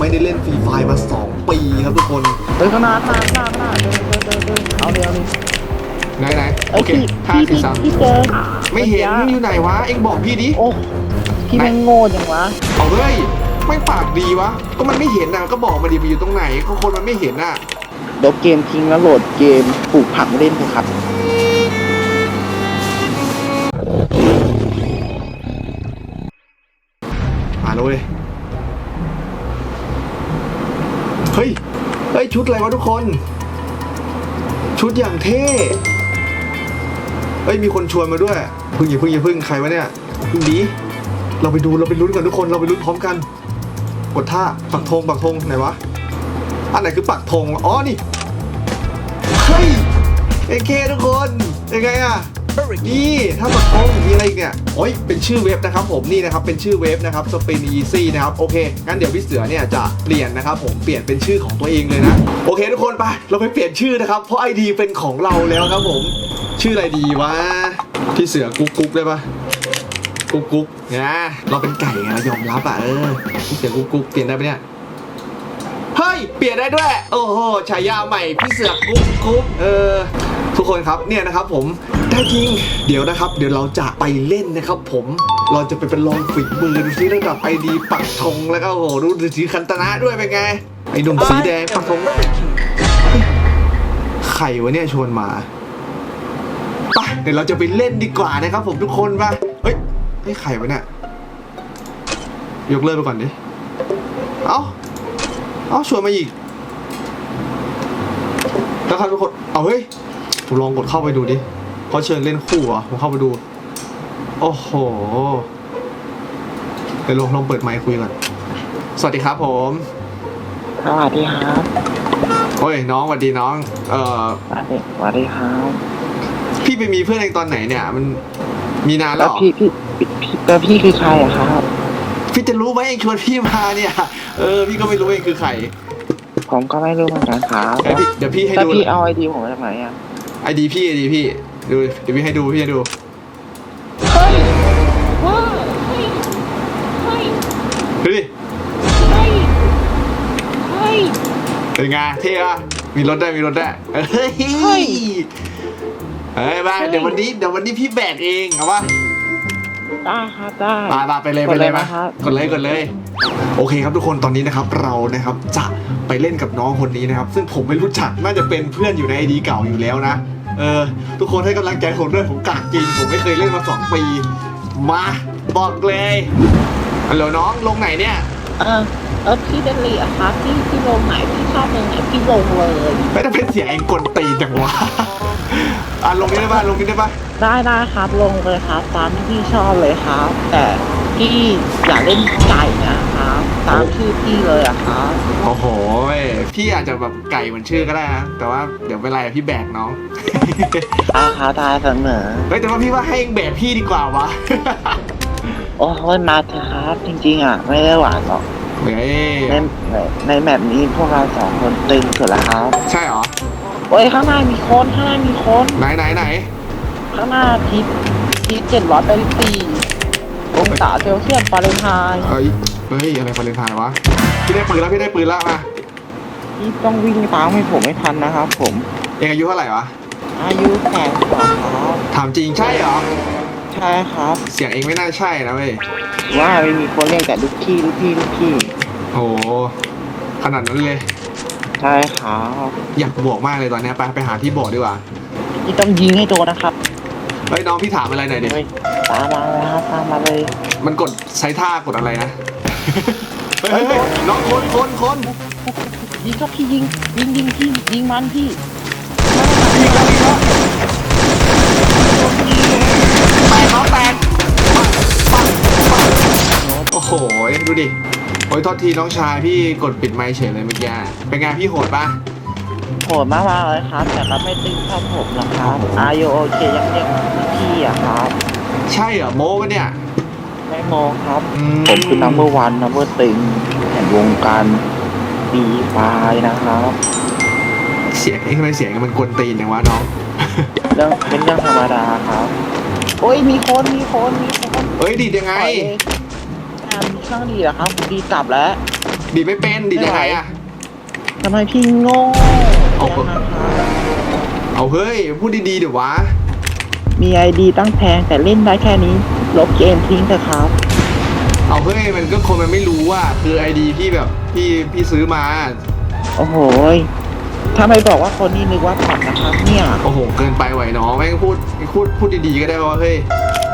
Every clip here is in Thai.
ไม่ได้เล่นฟรีไฟมา 2 ปีครับทุกคนเฮ้ยข้างหน้าข้างหน้าข้างหน้าเดินเดินเดินเดินเอาเลยเอาเลยไหนไหนโอเอ้ยเคพี่ห้าพี่สี่พี่สามพี่เจอไม่เห็นอยู่ไหนวะ เอ็งบอกพี่ดิ โอ้พี่แม่งโง่จังวะ เอาเฮ้ยไม่ปากดีวะ ก็มันไม่เห็นน่ะก็บอกมาดิมันอยู่ตรงไหนก็คนมันไม่เห็นน่ะลบเกมทิ้งแล้วโหลดเกมปลูกผักมาเล่นเถอะครับ มาเลยเว้ยเฮ้ย เฮ้ย ชุดอะไรวะทุกคน ชุดอย่างเท่เฮ้ยมีคนชวนมาด้วยพึ่งอย่าพึ่งอย่าพึ่งใครวะเนี่ยพึ่งดี เราไปดูเราไปลุ้นกันทุกคนเราไปลุ้นพร้อมกันกดท่าปักธงปักธงไหนวะอันไหนคือปักธงอ๋อนี่เฮ้ยเอเคทุกคนยังไงอะ นี่ถ้าปักธงมีอะไรอีกเนี่ยโอ้ยเป็นชื่อเว็บนะครับผมนี่นะครับเป็นชื่อเว็บนะครับสปินอีซี่นะครับโอเคงั้นเดี๋ยวพี่เสือเนี่ยจะเปลี่ยนนะครับผมเปลี่ยนเป็นชื่อของตัวเองเลยนะโอเคทุกคนไปเราไปเปลี่ยนชื่อนะครับเพราะไอดีเป็นของเราแล้วครับผม ชื่ออะไรดีวะพี่เสือกุ๊กกุ๊กได้ปะกุ๊กกุ๊กนะเราเป็นไก่เรายอมรับอะเออพี่เสือกุ๊กกุ๊กเปลี่ยนได้ปะเนี่ยเฮ้ย เปลี่ยนได้ด้วย โอ้โหฉายาใหม่ พี่เสือกกุ๊บกุ๊บเออ ทุกคนครับ เนี่ยนะครับผม ได้จริง เดี๋ยวนะครับ เดี๋ยวเราจะไปเล่นนะครับ ผมเราจะไปเป็นลองฝีมือดูซิระดับไอดีปักธงแล้วก็โอ้โหดูสีคันตนะด้วยเป็นไงไอ้หนุ่มสีแดงปักธงใครวะเนี่ยชวนมาไปเดี๋ยวเราจะไปเล่นดีกว่านะครับ ผมทุกคนป่ะเฮ้ยไอ้ยใครวะเนี่ยยกเลิกไปก่อนดิเอ้าเอ้าชวนมาอีกแล้วครับทุกคนเอาเฮ้ยผมลองกดเข้าไปดูดิ เขาเชิญเล่นคู่เหรอะผมเข้าไปดู โอ้โหเดี๋ยวลองลองเปิดไมค์คุยก่อน สวัสดีครับผม สวัสดีครับโอ้ยน้องสวัสดีน้อง เอ่อ สวัสดีสวัสดีครับพี่ไปมีเพื่อนเองตอนไหนเนี่ย มันมีนานแล้แล้ววเหรอพี่พี่พี่พี่แล้วพี่คือใครอะครับ พี่จะรู้ไหมเองชวนพี่มาเนี่ย เออ พี่ก็ไม่รู้เองคือใครผมก็ไม่รู้เหมือนกันครับเดี๋ยวพี่เดี๋ยวพี่ให้แล้วดูพี่เอาไอดีผมมาจากไหนอะไอดีพี่ไอดีพี่ ดูเดี๋ยวพี่ให้ดูพี่ให้ดูเฮ้ยว้าวเฮ้ยเฮ้ยดูดิเฮ้ยเฮ้ย เป็นไงเท่อะมีรถได้มีรถได้เฮ้ยเฮ้ย เฮ้ยมาเฮ้ยเดี๋ยววันนี้เดี๋ยววันนี้พี่แบกเองเอาปะ ได้ครับได้มามาไปเลยกไปดเลเลยยมานะครับ กดเลยกดเลย โอเคครับทุกคนตอนนี้นะครับเรานะครับจะไปเล่นกับน้องคนนี้นะครับ ซึ่งผมไม่รู้จักน่าจะเป็นเพื่อนอยู่ในไอดีเก่าอยู่แล้วนะ เออ ทุกคนให้กำลังใจผมด้วยผมกากจริง ผมไม่เคยเล่นมาสองปี มา บอกเลยฮัลโหลน้องลงไหนเนี่ย เออเออพี่เดลีอะครับพี่พี่ลงไหนพี่ชอบลงไหนพี่ลงเลยไม่ต้องเป็นเสียงเองกลตีนจังวะอะลงนี้ได้ป่ะลงนี้ได้ป่ะได้ได้ครับลงเลยครับตามที่พี่ชอบเลยครับ แต่พี่อย่าเล่นไก่นะครับ ตามชื่อพี่เลยอะครับโอ้โหเว้ยพี่อาจจะแบบไก่เหมือนชื่อก็ได้นะแต่ว่าเดี๋ยวไม่เป็นไรพี่แบกน้องได้ครับได้เสมอ เฮ้ยแต่ว่าพี่ว่าให้เองแบกพี่ดีกว่าวะ โอ้ยมาเถอะครับจริงๆอะไม่ได้หวานหรอกเฮ้ยในในในแมปนี้พวกเราสองคนตึงสุดแล้วครับใช่เหรอ โอ้ยข้างหน้ามีคนข้างหน้ามีคนไหนไหนไหนข้างหน้าทิศทิศเจ็ดร้อยแปดสิบสี่องศาเซลเซียสฟาเรนไฮต์เฮ้ย เฮ้ยอะไรฟาเรนไฮต์วะพี่ได้ปืนแล้วพี่ได้ปืนแล้วมาพี่ต้องวิ่งตามให้ผมไม่ทันนะครับผม เองอายุเท่าไหร่วะ อายุแปดกว่าครับถามจริงใช่เหรอ ใช่ครับ เสียงเองไม่น่าใช่นะเว้ย ว่าไม่มีคนเรียกแต่ลูกพี่ลูกพี่ลูกพี่ โอ้โหขนาดนั้นเลย ใช่ครับอยากบวกมากเลยตอนเนี้ยไปไปหาที่บวกดีกว่า พี่ต้องยิงให้โดนนะครับ เฮ้ยน้องพี่ถามอะไรหน่อยดิ เฮ้ย ตามมาเลยครับตามมาเลยมันกดใช้ท่ากดอะไรนะ เฮ้ยเฮ้ยเฮ้ยน้องคนคนคนยิงก็พี่ยิงยิงยิงพี่ยิงมันพี่แตกน้องแตกโอ้โห ดูดิ โอ้ยโทษทีน้องชายพี่กดปิดไมค์เฉยเลยเมื่อกี้เป็นไงพี่โหดปะโหดมากๆเลยครับ แต่ก็ไม่ตึงเท่าผมนะครับอายุโอเคยังเรียกพี่อะครับ ใช่เหรอโม้ปะเนี่ยไม่โมองครับ อืผมคือ number one number ตึงแห่งวงการปีไฟนะครับ เสียงเอ้ทำไมเสียงมันกวนตีนอย่างวะน้อง เรื่องเป็นเรื่องธรรมดาครับ โอ้ยมีคนมีคนมีคนเฮ้ยดีดยังไง ปล่อยเลยอ่ามีช่างดีเหรอครับดีกลับแล้ว ดีดไม่เป็นดีดยังไงอะ ทำไมพี่โง่เอาจังนะครับเอาเฮ้ยพูดดีๆเดี๋ยววะ มีไอดีตั้งแพงแต่เล่นได้แค่นี้ ลบเกมทิ้งเถอะครับ เอาเฮ้ยมันก็คนมันไม่รู้ว่าคือไอดีที่แบบพี่พี่ซื้อมา โอ้โหยถ้าไม่บอกว่าคนนี้นึกว่าผ่อนนะครับ เนี่ยโอ้โหเกินไปไหวน้องแม่งพูดพูดพูดดีๆก็ได้ป่าวะเฮ้ย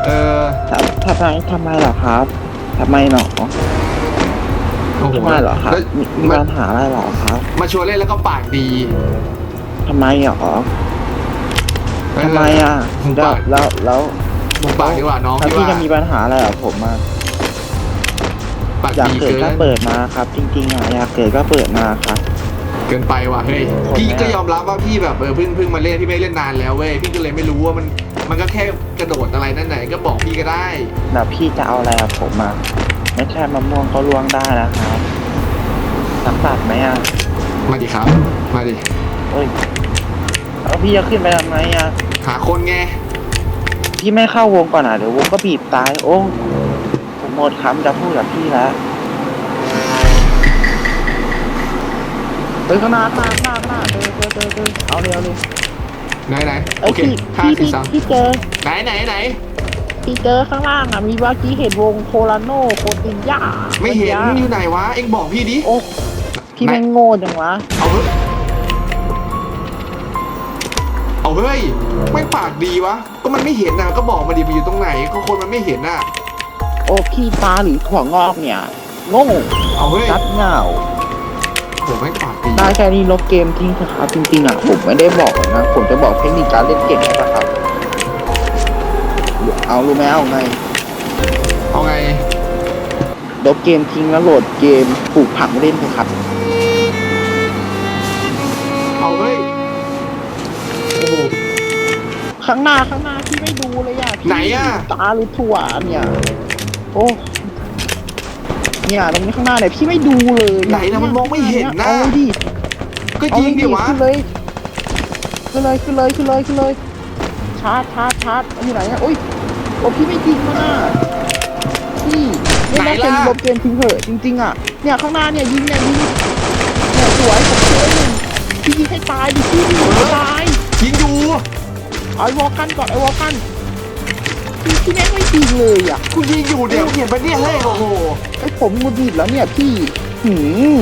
เออทำทำไมทำไมเหรอครับทำไมหนอโอ้โหทำไมเหรอครับแล้วมีมีมาปัญหาอะไรเหรอครับมาชวนเล่นแล้วก็ปากดีทำไมเหรอเออ ทำไมอะผมแล้วปากแล้วแล้วมึงปากดีกว่าน้องถ้าพี่พี่ว่าจะมีปัญหาอะไรกับผมอะปากอยากดีเกิดเกิก็นเปิดมาครับ จริงๆอะอยากเกิดก็เปิดมาครับ เกินไปว่ะเฮ้ยคนพี่แม่ก็ยอมรับว่าพี่แบบเออเพิ่งเพิ่งมาเล่นพี่ไม่เล่นนานแล้วเว้ยพี่ก็เลยไม่รู้ว่ามันมันก็แค่กระโดดอะไรนั่นไหนก็บอกพี่ก็ได้แล้วพี่จะเอาอะไรกับผมอะไม่ใช่มะม่วงก็ล่วงได้นะครับสักบาทไหมอะมาดิครับ มาดิ เอ้ย แล้วพี่จะขึ้นไปทำไมอะ หาคนไง พี่ไม่เข้าวงก่อนอะเดี๋ยววงก็บีบตาย โอ้ผมหมดคำจะพูดกับพี่แล้วเฮ้ยข้างหน้าข้างหน้าข้างหน้าข้างหน้าเจอเจอเจอเจอเอาเร็วเลยไหนไหนเอ้โอยเคพี่ห้าพี่สี่พี่สามพี่เจอไหนไหนไหน พี่เจอข้างล่างอะมีว่ากี้เห็นวงโคลาโนโคตินยาไม่เห็นมื่อกี้ยู่ไหนวะ เอ็งบอกพี่ดิ โอ้พี่แม่งโง่จังวะ เอาเฮ้ยเอา เฮ้ยไม่ปากดีวะ ก็มันไม่เห็นนะก็บอกมาดิมันอยู่ตรงไหน ก็คนมันไม่เห็นน่ะ โอ้พี่ตาหรือถั่วงอกเนี่ยโง่เอาเฮ้ยชัดเหงาผมไม่ปากดีได้แค่นี้ลบเกมทิ้งเถอะครับจริงๆอะผมไม่ได้บอกนะ ผมจะบอกเทคนิคการเล่นเกมนะครับเอารู้ไหมเอาไงเอาไงลบเกมทิ้งแล้วโหลดเกมปลูกผักเล่นเถอะครับ เอาเฮ้ย ข้างหน้าข้างหน้าพี่ไม่ดูเลยอะพี่ไหนอะ ตาหรือถั่วเนี่ยโอ้เนี่ยตรงนี้ข้างหน้าเนี่ยพี่ไม่ดูเลยไหนนะมันมองไม่เห็นนะ เอาเลยดิก็เอายิเลงยดิวะ ขึ้นเลยขึ้นเลยขึ้นเลยขึ้นเลยขึ้นเลยชาร์จชาร์จชาร์จเอาอยู่ไหนอะโอ้ยโอ้พี่ไม่จริงมันอะพี่เล่นได้แค่นี้ลบเกมทิ้งเถอะจริงๆอะเนี่ยข้างหน้าเนี่ยยิงเนี่ยยิงเนี่ยสวยผมเชื่อหนึ่งพี่ยิงให้ตายดิพี่ยิงให้ตาย ยิงอยู่เอา ไอ้วอลกันก่อนไอ้วอลกันพี่พี่แม่งไม่จริงเลยอะกูยิงอยู่เดี๋ยวเห็นปะเนี่ยเฮ้ยโอ้โหไอ้ผมหงุดหงิดแล้วเนี่ยพี่หืม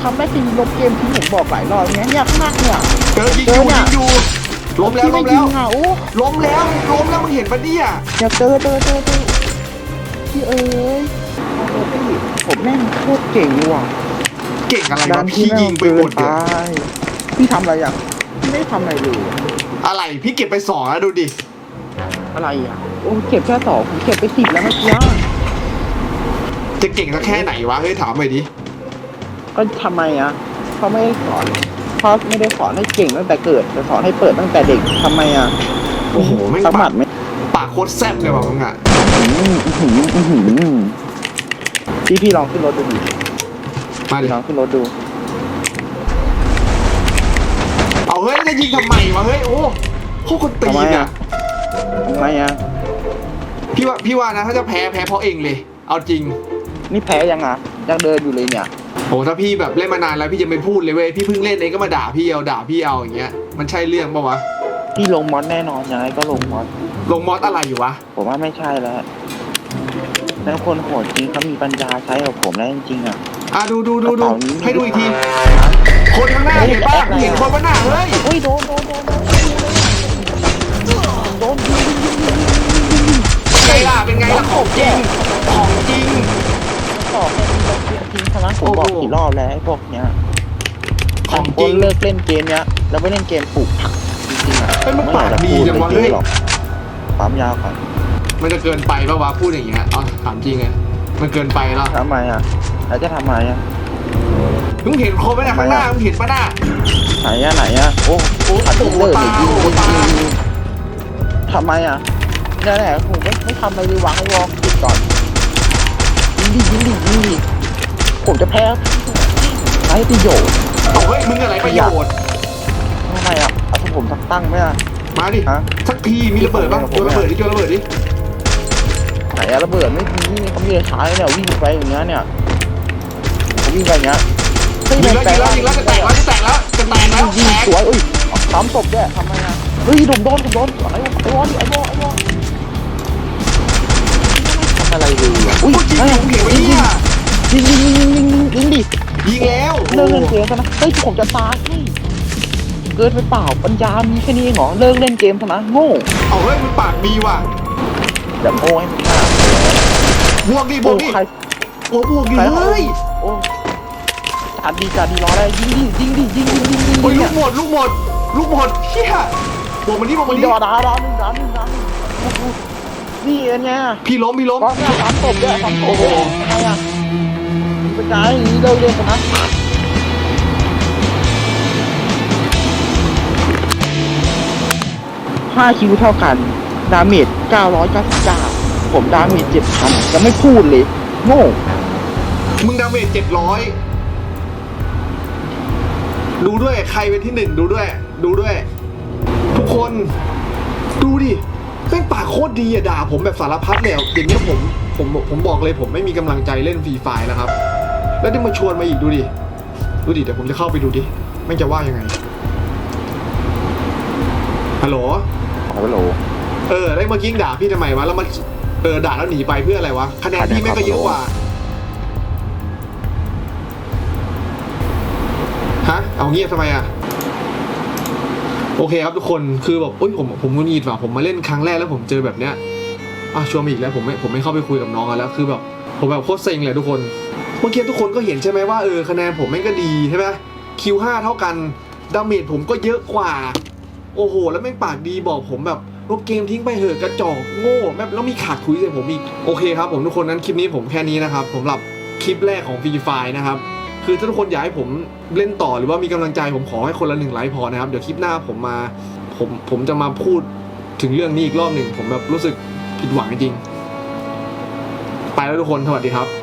ทำได้แค่นี้ลบเกมทิ้งผมบอกหลายรอบเนี่ยเนี่ยข้างหน้าเนี่ยเจอยิงอยู่ยิงอยู่ล้มแล้วพี่ล้ไม่มยิแล้วงอะโอ้ล้มแล้วล้มแล้วมึงเห็นปะเนี่ยอยากเจอเจอเจอเจอพี่เอ้ยโอ้พี่ผมแม่งโคตรเก่งว่ะเก่งอะไรดัวะนพี่แม่ยิงไปหมดเกิเนี่ยนไปพี่ทำอะไรอะพี่ไม่ได้ทำอะไรเลย อะไรพี่เก็บไปสองแล้วดูดิ อะไรอะ โอ้เก็บแค่สองผมเก็บไปสิบแล้วเมื่อกี้จะเก่งสักแค่ไหนวะเฮ้ยถามหน่อยดิก็ทำไมอะเขาไม่ได้สอนเขาไม่ได้สอนให้เก่งตั้งแต่เกิดแต่สอนให้เปิดตั้งแต่เด็กทำไมอะโอ้โหแม่งสมัดไหมปากโคตรแซ่บเลยว่ะมึงอะอื้อหืออื้อหืออื้อหือพี่พี่ลองขึ้นรถดูดิมาดิ พี่ลองขึ้นรถดู เอาเฮ้ยจะยิงทำไมวะเฮ้ยโอ้โคตรคนตีทำไมนอะอะทำไมอะพี่ว่าพี่ว่านะถ้าจะแพ้แพ้เพราะเองเลย เอาจริง นี่แพ้ยังอะยังเดินอยู่เลยเนี่ยโอ้ถ้าพี่แบบเล่นมานานแล้วพี่จะไม่พูดเลยเว้ยพี่เพิ่งเล่นเองก็มาด่าพี่เอาด่าพี่เอาอย่างเงี้ยมันใช่เรื่องปะวะพี่ลงมอสแน่นอนยังไงก็ลงมอสลงมอสอะไรอยู่วะผมว่าไม่ใช่แล้วแล้วคนโหดจริงเขามีปัญญาใช้กับผมแล้วจริงๆอะอะดูดูดูดูกระเป๋านี้ให้ดูอีกที คนข้างหน้าเห็นปะเห็นคนข้างหน้าเฮ้ยอุ้ยโดนโดนโดนโดนโดนยิงยิงยิงยิงไงล่ะเป็นไงล่ะของจริงของจริงต่อแค่นี้เราเกมทิ้งใช่ไหมผมบอกกี่รอบแล้วไอ้พวกเนี้ยของจรินงเลิกเล่นเกมเนี้ยแล้วไปเล่นเกมปลูกผักจริงๆอะเฮ้ยมันปากดีจังวะไม่อยากจพูดเฮ้ยหรอกปั๊มยาวก่อนมันจะเกินไปปะวะพูดอย่างเงี้ยเอาถามจริงไงมันเกินไปแล้วทำไมอะแล้วจะทำไมอะ มึงเห็นคนไหมนะข้างหน้ามึงเห็นปะหน้าไหนอะไหนอะโอ้โหอัดเดอร์เลยยิงยิงยิงยิงทำไมอะนี่แหละผมไม่ไม่ทำอะไรเลยวางให้วอลปิดก่อนยิงดิยิงดิยิงดิผมจะแพ้ใช้ประโยชน์เอาเฮ้ยมึงอะไรประโยชน์ทำไมอะเอาที่ผมตั้งไหมอะมาดิฮะสักทีมีระเบิดปะโยนระเบิดดิโยนระเบิดดิไหนอะระเบิดไม่มีเขามีแต่ใช้เนี่ยวิ่งไปอย่างเงี้ยเนี่ย วิ่งไปอย่างเงี้ยเฮ้ยิงแล้วยิงแล้วยิงแล้วจะแตกแล้วจะแตกแล้วจะแตกแล้วยิงแตกสวยอุ้ยสามศพด้วยทำไมอะเฮ้ยผมโดนผมโดนไอ้ไอ้วอนไอ้วอนไอ้วอนทำอะไรเลยอะอุ้ยพูดจริงเฮ้ยผมเห็นไว้เนี่ยยิงยิงยิงยิงยิงยิงดิยิงแล้วเลิกเล่นเกมซะนะเฮ้ยผมจะตายเฮ้ยเกินไปเปล่าปัญญามีแค่นี้เองเหรอเลิกเล่นเกมซะนะโง่เอาเฮ้ยมันปากดีว่ะเดี๋ยวโง่ให้มันฆ่าบวกดิบวโอ้กดิใครโอ้บวกดิใครเฮ้ยโอ้จานดีจานดีรออะไรยิงดิยิงดิยิงยิงยิงยิงโอ้ยลูเนี่กยหมดลูกหมดลูกหมดเฮียบวกมันนี่บวกมันมีนี่ดอดาดาหนึ่งดาหนึ่งดาหนึ่งนี่เอ็นไงพี่ล้มพี่ล้ม ก็เนี่ยสามศพด้วยสามศพด้วยทำไมอะเป็นไงอย่างนี้เลิกเล่นซะนะห้าคิวเท่ากัน ดาเมจ999 ผมดาเมจ7,000ยังไม่พูดเลย โง่ มึงดาเมจเจ็ดร้อย ดูด้วยใครเป็นที่หนึ่งดูด้วย ดูด้วย ทุกคนดูดิแม่งปากโคตรดีอะด่าผมแบบสารพัดเลยอะอย่างเงี้ยผมผมผมบอกเลยผมไม่มีกำลังใจเล่นฟรีไฟแล้วครับ แล้วได้มาชวนมาอีกดูดิดูดิเดี๋ยวผมจะเข้าไปดูดิแม่งจะว่ายังไงฮัลโหลฮัลโหลเออได้วเมื่อกี้ด่าพี่ทำไมวะแล้วมันเออด่าแล้วหนีไปเพื่ออะไรวะคะแนนพี่แม่งก็เยอะกว่า เงียบทำไมอะโอเคครับทุกคนคือแบบเอ้ยผมผมงุนงิดว่ะผมมาเล่นครั้งแรกแล้วผมเจอแบบเนี้ยอะชวนมาอีกแล้วผมไม่ผมไม่เข้าไปคุยกับน้องกันแล้วคือแบบผมแบบโคตรเซ็งเลยทุกคนเมื่อกี้ทุกคนก็เห็นใช่ไหมว่าเออคะแนนผมแม่งก็ดีใช่ไหมคิวห้าเท่ากันดาเมจผมก็เยอะกว่า โอ้โห แล้วแม่งปากดีบอกผมแบบลบเกมทิ้งไปเหอะกระจอกโง่แบบแล้วมีขาดคุยใส่ผมอีกโอเคครับผมทุกคนนั้นคลิปนี้ผมแค่นี้นะครับสำหรับคลิปแรกของฟรีไฟนะครับ คือถ้าทุกคนอยากให้ผมเล่นต่อหรือว่ามีกำลังใจผมขอให้คนละหนึ่งไลค์พอนะครับ เดี๋ยวคลิปหน้าผมมาผมผมจะมาพูดถึงเรื่องนี้อีกรอบหนึ่งผมแบบรู้สึกผิดหวังจริง ไปแล้วทุกคนสวัสดีครับ